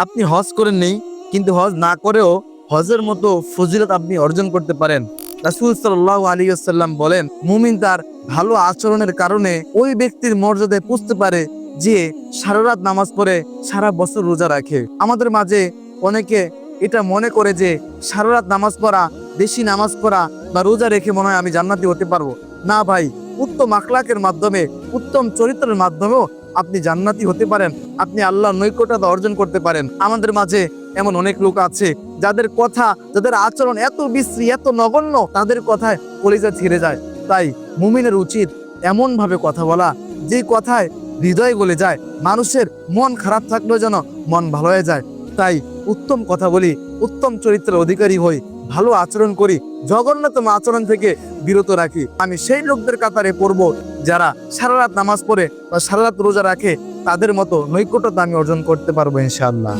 আপনি হজ করেন নেই, কিন্তু হজ না করেও হজের মতো ফজিলত আপনি অর্জন করতে পারেন। রাসুল সাল্লাহ আলী আসাল্লাম বলেন, মুমিন তার ভালো আচরণের কারণে ওই ব্যক্তির মর্যাদায় পুষতে পারে যে সারা রাত নামাজ পড়ে, সারা বছর রোজা রাখে। আমাদের মাঝে অনেকে এটা মনে করে যে সারা রাত নামাজ পড়া, বেশি নামাজ পড়া বা রোজা রেখে মনে হয় আমি জান্নাতি হতে পারব। না ভাই, উত্তম আখলাকের মাধ্যমে, উত্তম চরিত্রের মাধ্যমেও আপনি জান্নাতি হতে পারেন, আপনি আল্লাহর নৈকট্যতা অর্জন করতে পারেন। আমাদের মাঝে এমন অনেক লোক আছে, যাদের কথা, যাদের আচরণ এত বিশ্রী, এত নগণ্য, তাদের কথায় কলিজা ছিঁড়ে যায়। তাই মুমিনের উচিত এমন ভাবে কথা বলা, যে কথায় হৃদয় গলে যায়, মানুষের মন খারাপ থাকলেও যেন মন ভালো হয়ে যায়। তাই উত্তম কথা বলি, উত্তম চরিত্রের অধিকারী হই। ভালো আচরণ করি, জঘন্যতম আচরণ থেকে বিরত রাখি। আমি সেই লোকদের কাতারে পড়ব যারা সারা রাত নামাজ পড়ে বা সারা রাত রোজা রাখে, তাদের মতো নৈকট্যতা আমি অর্জন করতে পারব ইনশাআল্লাহ।